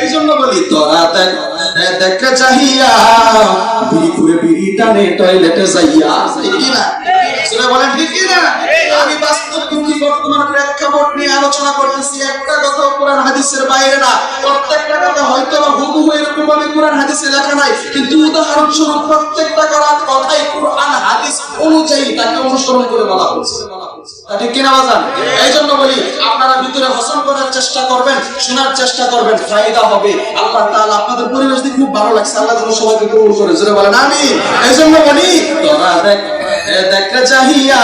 এই জন্য বলি, তোরা দেখ দেখ চাহিয়া, বিড়ি টয়লেটে যাইয়া। না? বলেন, ঠিক না? আমি হাদিসের বাইরে না। প্রত্যেকটা কথা হয়তো বা হুবহু এরকম ভাবে কোরআন হাদিসে লেখা নাই, কিন্তু উদাহরণ স্বরূপ প্রত্যেকটা কথাই কোরআন হাদিস অনুযায়ী তাকে অনুসরণ করে বলা ঠিক কিনা বাজান এই জন্য বলি, আপনারা ভিতরে হসন করার চেষ্টা করবেন, শোনার চেষ্টা করবেন, ফায়দা হবে। আল্লাহ আপনাদের পরিবেশ দেখে খুব ভালো লাগছে, আল্লাহ যেন সবাইকে করে, জোরে আমিন। এই জন্য বলি দেখ, এ দেখ চাহিয়া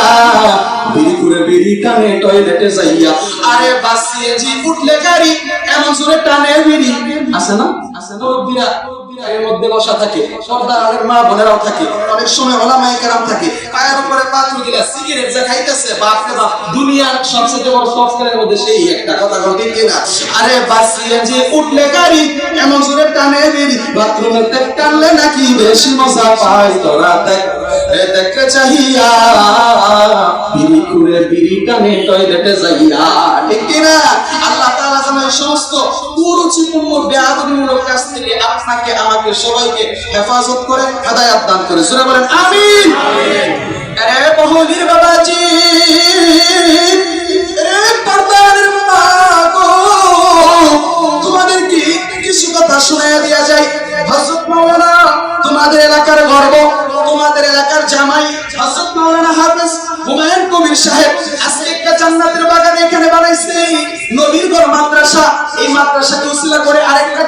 বিড়ি করে বিড়ি টানে, টয়লেটে যাইয়া আরে বাসিয়ে জি উঠলে গাড়ি এমন জোরে টানে বিড়ি। আছে না? আছে না? মুরব্বিরা এর মধ্যে বসা থাকে পর্দার আলের মা বোনেরাও থাকে অনেক সময় ওলামায়ে কেরাম থাকে। পায়ের উপরে পা তুলে দিলা সিগারেট যা খাইতেছে বাপ বাপ দুনিয়ার সবচেয়ে বড় সংস্কারের মধ্যে সেই একটা কথা বলতে কিনা? আরে বাসিয়ে যে উঠলে গাড়ি এমন জোরে টানে বিড়ি। বাথরুমে টানলে নাকি বেশি মজা পাই তোরা দেখ চাহিয়া বিড়ি করে বিড়ি টানে টয়লেটে যাইয়া। কুরুচিপূর্ণ বেয়াদবিমূলক কাজ থেকে আপনাকে আমাকে সবাইকে হেফাজত করে হেদায়াত দান করে। সূরা বলেন আমিন। আরে বহুদির বাবাজি এ পর্দার মা গো তোমাদেরকে কিছু কথা শোনায়া দেয়া যায়? হযরত মাওলানা তোমাদের এলাকার গর্ব তোমাদের এলাকার জামাই হযরত মাওলানা হাফেজ হুমায়ুন কবির সাহেব আজকে একটা জান্নাতের বাগান এখানে বানাইছে। নবীর ঘর মাদ্রাসা এই মাদ্রাসাকে উসিলা করে আরেকটা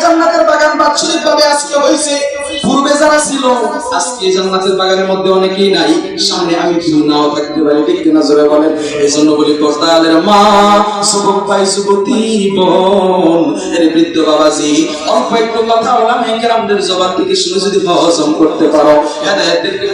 ছিল আজকে হজম করতে পারো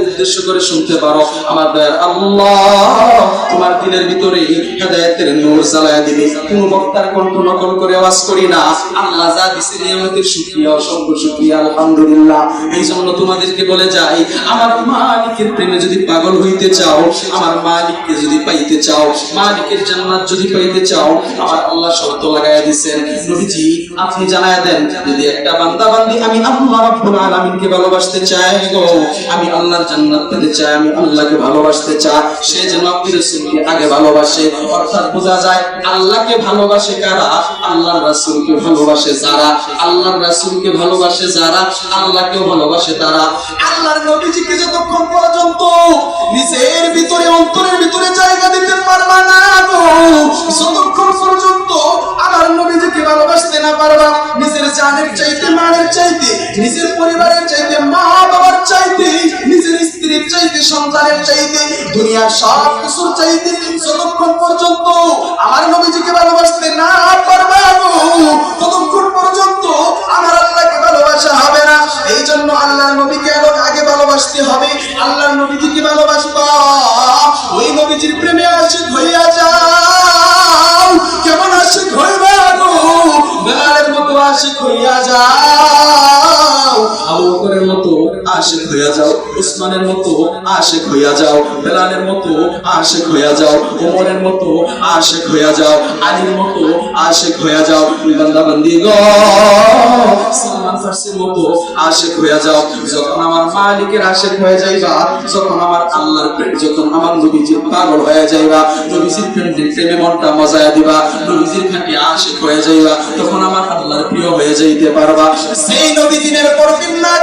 উদ্দেশ্য করে শুনতে পারো, আমার আল্লাহ, তোমার দিনের ভিতরে হেদায়েতের নূর জ্বালায়া দিবে। কোন বক্তার কণ্ঠ নকল করে আওয়াজ করি না। আল্লাহ যা দিছে নিয়ামতের শুকরিয়া, অসংখ্য শুকরিয়া, আলহামদুলিল্লাহ। এই জন্য তোমাদেরকে বলে যাই আমার মালিকের প্রেমে যদি পাগল হইতে চাও, আমার মালিককে যদি পাইতে চাও, মালিকের জান্নাত যদি পাইতে চাও, আমার আল্লাহ শর্ত লাগায়া দিছেন, নবীজি, আপনি জানায়া দেন, যদি একটা বান্দা বান্দি আমি আল্লাহ রাব্বুল আলামিনকে ভালোবাসতে চাই গো, আমি আল্লাহর জান্নাত পেতে চাই, আমি আল্লাহকে ভালোবাসতে চাই, সে যেন আপনি রাসূলকে আগে ভালোবাসে। অর্থাৎ বোঝা যায়, আল্লাহকে ভালোবাসে কারা? আল্লাহর রাসূলকে ভালোবাসে যারা। আল্লাহর রাসূলকে ভালোবাসে যারা, আল্লাহকেও ভালোবাসে তারা। আল্লাহর নবীজিকে যতক্ষণ পর্যন্ত নিজের ভিতরে, অন্তরের ভিতরে জায়গা দিতে পারবা না গো? যতক্ষণ পর্যন্ত আমার নবীজিকে ভালোবাসতে না পারবা, নিজের জানের চাইতে মানের চাইতে, নিজের পরিবারের চাইতে মা বাবার চাইতে, নিজের স্ত্রীর চাইতে, সন্তানের চাইতে, দুনিয়ার সব কিছুর চাইতে, যতক্ষণ ভালোবাসতে হবে। আল্লাহ নবীজিকে ভালোবাসবা ওই নবীজির প্রেমে আসে হইয়া যাও। কেমন আসে হইবা গো? বেলালের মতো আসে হইয়া যাও। আশিক হইয়া যাও, উসমানের মতো আশিক হইয়া যাও, বেলালের মতো আশিক হইয়া যাও, ওমরের মতো আশিক হইয়া যাও, আলীর মতো আশিক হইয়া যাও বান্দা বান্দি গো। সালমান ফার্সির মতো আশিক হইয়া যাও, যখন আমার মালিকের আশিক হয়ে যাইবা, যখন আমার আল্লাহর প্রেম, যখন আমার নবীজির পাগল হয়ে যাইবা, নবীজির প্রেমে প্রেমে মনটা মজায়া দিবা, নবীজির খাঁটি আশিক হয়ে যাইবা, তখন আমার আল্লাহর প্রিয় হয়ে যাইতে পারবা। সেই নবী দিনের পর দিন না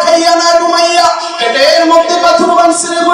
Muslim